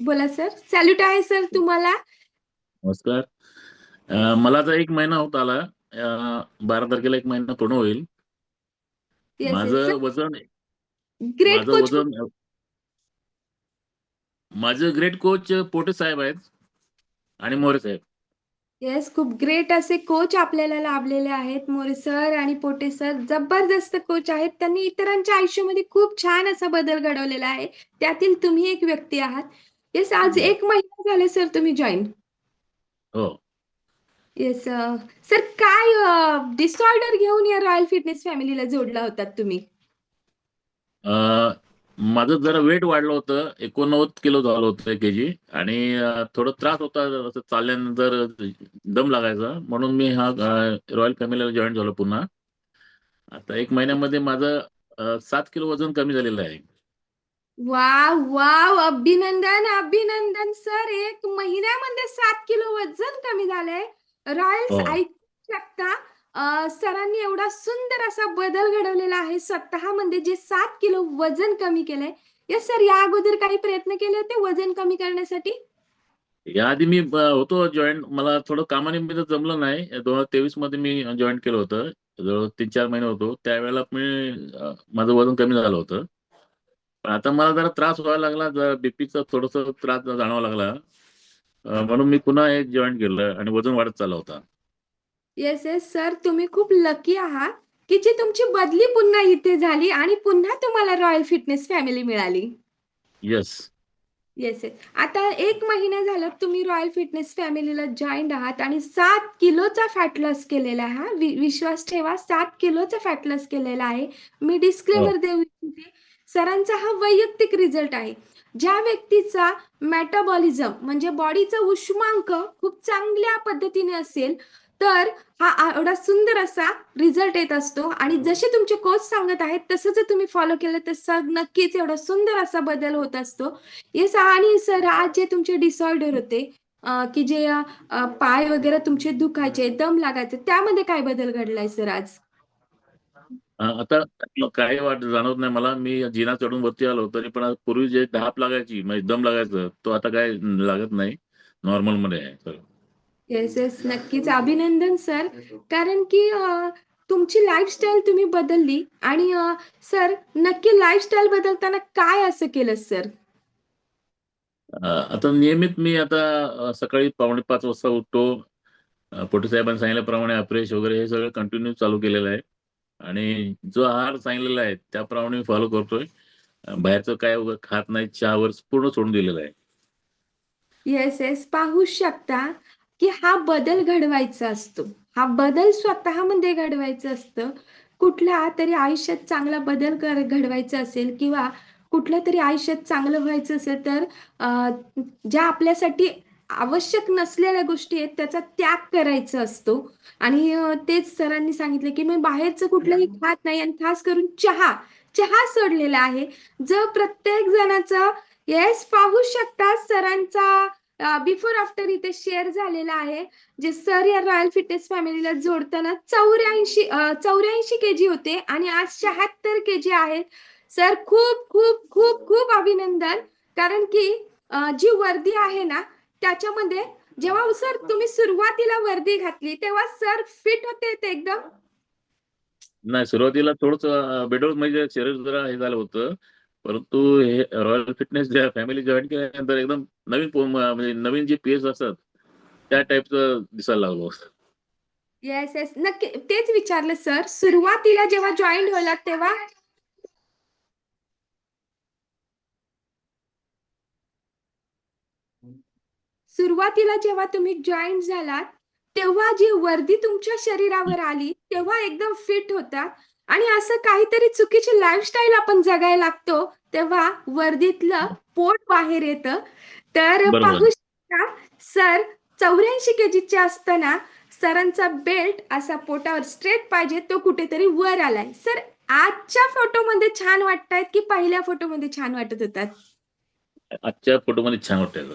बोला sir salute आहे sir तुम्हाला. नमस्कार. मला आता एक महिना होत आला. बारा तारखेला एक महिना पूर्ण होईल. माझं वजन ग्रेट माझं कोच वजन माझं ग्रेट कोच पोटे साहेब आहेत आणि मोरे साहेब. येस खूप ग्रेट असे कोच आपल्याला लाभलेले आहेत मोरे सर आणि पोटे सर जबरदस्त कोच आहेत. त्यांनी इतरांच्या आयुष्यामध्ये खूप छान असा बदल घडवलेला आहे. त्यातील तुम्ही एक व्यक्ती आहात. येस आज एक महिना झाले सर तुम्ही जॉईन हो. येस सर काय डिसऑर्डर घेऊन या रॉयल फिटनेस फॅमिलीला जोडला होतात तुम्ही? अं, माझं जरा वेट वाढलं होतं. एकोणनव्वद किलो झालं होतं के जी आणि अं, थोडं त्रास होता. असं चालल्यानंतर दम लागायचा. म्हणून मी हा रॉयल फॅमिलीला जॉईन झालो पुन्हा. आता एक महिन्यामध्ये माझं अं, सात किलो वजन कमी झालेलं आहे. वाव वाव अभिनंदन अभिनंदन सर एक महिन्यामध्ये सात किलो वजन कमी झालंय. रॉयल्स हो. ऐकू शकता अं, सरांनी एवढा सुंदर असा बदल घडवलेला आहे. स्वतःमध्ये जे सात किलो वजन कमी केलंय. यस सर या अगोदर काही प्रयत्न केले होते वजन कमी करण्यासाठी? याआधी मी ब- होतो जॉईन मला थोडं कामानिमित्त जमलं नाही. दोन हजार तेवीसमध्ये मी जॉईन केलं होतं. जवळ तीन चार महिने होतो. त्यावेळेला मी अं, माझं वजन कमी झालं होतं. पण आता मला जरा त्रास व्हायला लागला जरा बीपीचा थोडस त्रास जाणवा लागला. म्हणून मी पुन्हा हे जॉईन केलं आणि वजन वाढत चालला होता. येस येस सर तुम्ही खूप लकी आहात. की जी तुमची बदली पुन्हा इथे झाली आणि पुन्हा तुम्हाला रॉयल फिटनेस फॅमिली मिळाली. येस येस येस आता एक महिना झाला तुम्ही रॉयल फिटनेस फॅमिलीला जॉईन आहात आणि सात किलोचा फॅट लॉस केलेला आहे. हा विश्वास ठेवा सात किलोचा फॅट लॉस केलेला आहे. मी डिस्क्लेमर देऊ इच्छिते सरांचा हा वैयक्तिक रिझल्ट आहे. ज्या व्यक्तीचा मेटाबॉलिझम म्हणजे बॉडीचा उष्मांक खूप चांगल्या पद्धतीने असेल तर हा एवढा सुंदर असा रिझल्ट येत असतो. आणि जसे तुमचे कोच सांगत आहेत तसं जर तुम्ही फॉलो केलं तर सर नक्कीच एवढा सुंदर असा बदल होत असतो. येस आणि सर आज जे तुमचे डिसऑर्डर होते की जे पाय वगैरे तुमचे दुखायचे दम लागायचे त्यामध्ये काय बदल घडलाय सर आज? अं, आता काही वाट जाणवत नाही. मला मी जिना चढून वरती आलो तरी पण पूर्वी जे धाप लागायची म्हणजे दम लागायचं तो आता काय लागत नाही. नॉर्मलमध्ये आहे. येस येस नक्कीच. अभिनंदन सर. कारण की अं, तुमची लाईफस्टाईल तुम्ही बदलली आणि अं, सर नक्की लाईफस्टाईल बदलताना काय असं केलं सर? अ, आता नियमित मी आता अ, सकाळी पावणे पाच वाजता उठतो. अ, पोटे साहेबांनी सांगितल्याप्रमाणे अप्रेश वगैरे हे सगळं कंटिन्यू चालू केलेलं आहे. आणि जो आहार सांगलेला आहे त्याप्रमाणे मी फॉलो करतोय. बाहेरचं काय खात नाही चहावर पूर्ण सोडून दिलेलं आहे. येस येस पाहू शकता की हा बदल घडवायचा असतो. हा बदल स्वतःमध्ये घडवायचा असतं. कुठल्या तरी आयुष्यात चांगला बदल कर घडवायचा असेल किंवा कुठल्या तरी आयुष्यात चांगलं व्हायचं असेल तर ज्या आपल्यासाठी आवश्यक नसलेल्या गोष्टी आहेत त्याचा त्याग करायचा असतो. आणि तेच सरांनी सांगितलं की मी बाहेरचं कुठलंही खात नाही आणि खास करून चहा. चहा सोडलेला आहे. जो प्रत्येक जणाचा येस पाहू शकता सरांचा बिफोर आफ्टर इथे शेअर झालेला आहे. जे सर या रॉयल फिटनेस फॅमिलीला जोडताना चौऱ्याऐंशी चौऱ्याऐंशी के जी होते आणि आज शहात्तर के जी आहेत. सर खूप खूप खूप खूप अभिनंदन. कारण की जी वर्दी आहे ना त्याच्यामध्ये जेव्हा सर तुम्ही सुरुवातीला वर्दी घातली तेव्हा सर फिट होते ते एकदम? नाही सुरुवातीला थोडस बेडोळ म्हणजे शरीर जरा हे झालं होतं. परंतु हे रॉयल फिटनेस ज्या फॅमिली जॉईन केल्यानंतर एकदम नवीन म्हणजे नवीन जे पीएस असतात त्या टाईपचं दिसायला लागलो. येस येस नक्की तेच विचारलं सर. सुरुवातीला जेव्हा जॉईन व्हायला तेव्हा सुरुवातीला जेव्हा तुम्ही जॉईन झालात तेव्हा जी वर्दी तुमच्या शरीरावर आली तेव्हा एकदम फिट होता. आणि असं काहीतरी चुकीची लाईफस्टाईल आपण जगायला लागतो तेव्हा वर्दीतलं पोट बाहेर येतं. तर. पाहू शकता सर चौऱ्याऐंशी केजीचे असताना सरांचा बेल्ट असा पोटावर स्ट्रेट पाहिजे तो कुठेतरी वर आलाय. सर आजच्या फोटोमध्ये छान वाटतायत की पहिल्या फोटोमध्ये छान वाटत होतात? आजच्या फोटोमध्ये छान वाटतं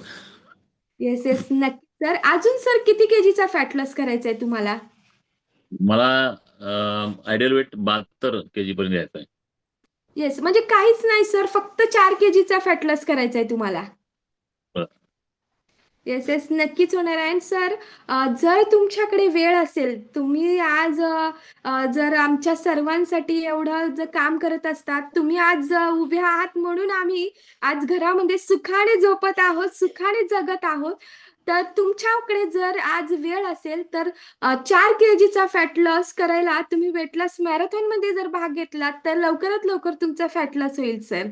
येस येस नक्की. सर अजून सर किती केजीचा फॅट लॉस करायचा आहे तुम्हाला? मला आयडियल वेट बहात्तर के जी पर्यंत यायचं आहे येस म्हणजे काहीच नाही सर. फक्त चार केजीचा फॅट लॉस करायचा आहे तुम्हाला. येस येस नक्कीच होणार आहे. सर जर तुमच्याकडे वेळ असेल तुम्ही आज जर आमच्या सर्वांसाठी एवढं जर काम करत असतात तुम्ही आज उभे आहात म्हणून आम्ही आज घरामध्ये सुखाने झोपत आहोत सुखाने जगत आहोत. तर तुमच्याकडे जर आज वेळ असेल तर चार के जीचा फॅट लॉस करायला तुम्ही वेट लॉस मॅरेथॉनमध्ये जर भाग घेतलात तर लवकरात लवकर तुमचा फॅट लॉस होईल सर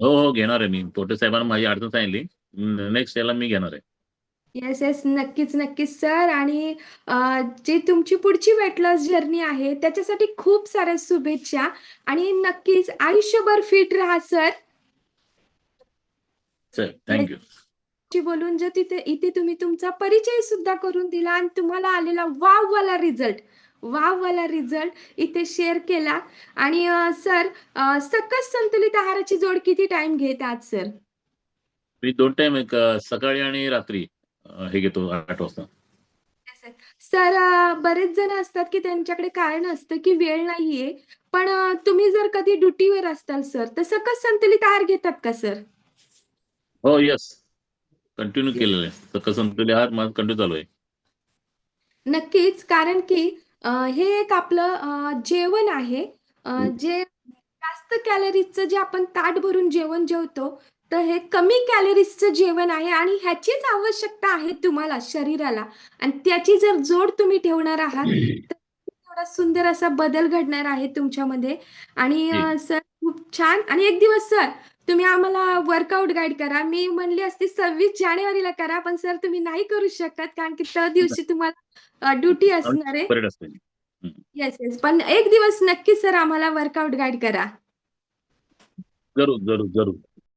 हो हो घेणार आहे मी. पोटे साहेबांना माझी अडचण सांगितली. नेक्स्ट याला मी घेणार आहे. येस येस नक्कीच नक्कीच सर आणि अ, जी तुमची पुढची वेट लॉस जर्नी आहे त्याच्यासाठी खूप साऱ्या शुभेच्छा. आणि नक्कीच आयुष्यभर फिट राहा सर चल थँक्यू ची बोलून जे तिथे इथे तुम्ही तुमचा परिचय सुद्धा करून दिला आणि तुम्हाला आलेला वाव वाला रिझल्ट वाव वाला रिझल्ट इथे शेअर केला. आणि सर सकस संतुलित आहाराची जोड किती टाइम घेत आहात सर मी दोन टाइम एक सकाळी आणि रात्री हे घेतो आठ वाजता. सर बरेच जण असतात की त्यांच्याकडे कारण असतं की वेळ नाहीये. पण तुम्ही जर कधी ड्युटीवर असताल सर तर सकस संतुलित आहार घेतात का सर हो यस कंटिन्यू केलेलं आहे. तर कसं संतुलित आहार माझं कंटिन्यू चालू आहे. नक्कीच. कारण की हे एक आपलं जेवण आहे. जे जास्त कॅलरीजचं जे आपण ताट भरून जेवण जेवतो तर हे कमी कॅलरीजचं जेवण आहे आणि ह्याचीच आवश्यकता आहे तुम्हाला शरीराला. आणि त्याची जर जोड तुम्ही ठेवणार आहात तर थोडा सुंदर असा बदल घडणार आहे तुमच्यामध्ये. आणि. सर खूप छान. आणि एक दिवस सर तुम्ही आम्हाला वर्कआउट गाईड करा. मी म्हणली असती सव्वीस जानेवारीला करा पण सर तुम्ही नाही करू शकत कारण की त्या दिवशी तुम्हाला ड्युटी असणार आहे. येस येस पण एक दिवस नक्की सर आम्हाला वर्कआउट गाईड करा. जरूर जरूर जरूर.